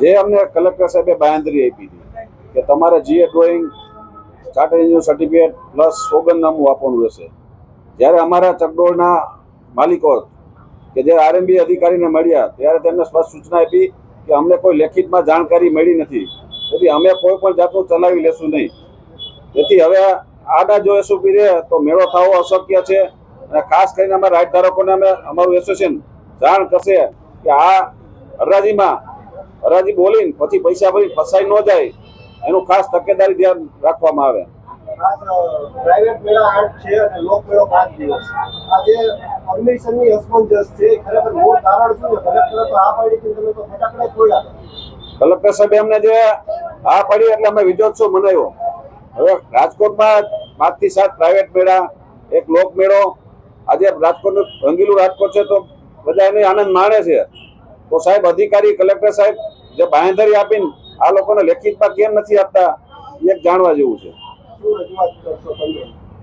જે અમને કલેક્ટર સાહેબે બાંયધરી આપી હતી કે તમારે જીએ drawing charter engineer certificate plus સોગંદનામું આપવાનું રહેશે. જ્યારે અમારા ચકડોળના માલિકો કે જે આરએમબી અધિકારીને મળ્યા, ત્યારે તેમને સ્પષ્ટ સૂચના આપી કે અમને કોઈ લેખિતમાં જાણકારી મળી નથી. તેથી અમે કોઈ પણ જાતનું ચલાવી લેશું નહીં. તેથી હવે આના જો એસઓપી રહે, તો મેળો થવો અશક્ય છે. અને ખાસ કરીને અમારા રાઈટ ધારકોને અમે, અમારું એસોસિએશન જાણ કરશે કે આ હરાજીમાં હરાજી બોલીને પછી પૈસા ભરી ફસાઈ ન જાય એનું ખાસ તકેદારી ધ્યાન રાખવામાં આવે. પ્રાઇવેટ મેળા આઠ છે અને લોક મેળો પાંચ દિવસ. આ જે પરમિશનની અસમંજસ છે ખરેખર મૂળ કારણ શું છે? કલેક્ટરે તો આ પાડી તમે તો ફટાકડા જ કલેક્ટર સાહેબ એમને જે આ પડી એટલે અમે વિજયોત્સવ મનાવ્યો. હવે રાજકોટમાં પાંચથી સાત પ્રાઇવેટ મેળા એક લોક મેળો. આજે રાજકોટનું રંગીલું રાજકોટ છે તો બધા એને આનંદ માણે છે. તો સાહેબ, અધિકારી, કલેક્ટર સાહેબ, જે બાંયધરી આપીને આ લોકોને લેખિતમાં કેમ નથી આપતા એક જાણવા જેવું છે.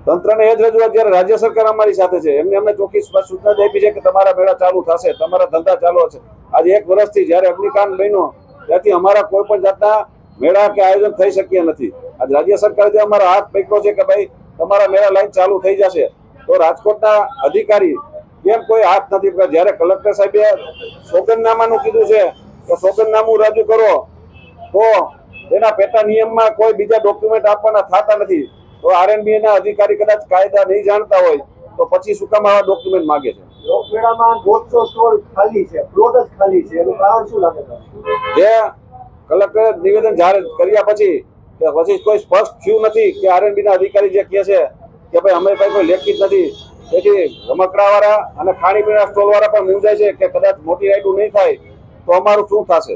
તંત્રને એ જ રજૂઆત જ્યારે રાજ્ય સરકાર અમારી સાથે છે, એમને અમને ચોખ્ખી સ્પષ્ટ સૂચના જ આપી છે કે તમારા મેળા ચાલુ થશે, તમારા ધંધા ચાલુ હશે. આજે એક વર્ષથી જ્યારે અગ્નિકાંડ બન્યો, ત્યાંથી અમારા કોઈ પણ જાતના મેળા કે આયોજન થઈ શક્યા નથી. આજ રાજ્ય સરકારે જે અમારા હાથ પકડ્યો છે કે ભાઈ, તમારા મેળા લાઈન ચાલુ થઈ જશે, તો રાજકોટના અધિકારી કેમ કોઈ હાથ નથી જ્યારે કલેક્ટર સાહેબે સોગંદનામાનું કીધું છે તો સોગંદનામું રજૂ કરો તો એના પેટા નિયમમાં કોઈ બીજા ડોક્યુમેન્ટ આપવાના થતા નથી. તો આરએનબી ના અધિકારી કદાચ કાયદા નહીં જાણતા હોય તો પછી શું કામ આવા ડોક્યુમેન્ટ માંગે છે? ખાલી છે પ્લોટ જ ખાલી છે એનું કારણ શું લાગે જે કલેક્ટર નિવેદન જાહેર કર્યા પછી કે પછી કોઈ સ્પષ્ટ થયું નથી કે આરએનબી ના અધિકારી જે કહે છે કે ભાઈ અમે કઈ કોઈ લેખિત નથી તેથી રમકડાવાળા અને ખાણીપીણા સ્ટોલ વાળા પણ મૂંઝાય છે કે કદાચ મોટી રાઈડું નહીં થાય તો અમારું શું થશે?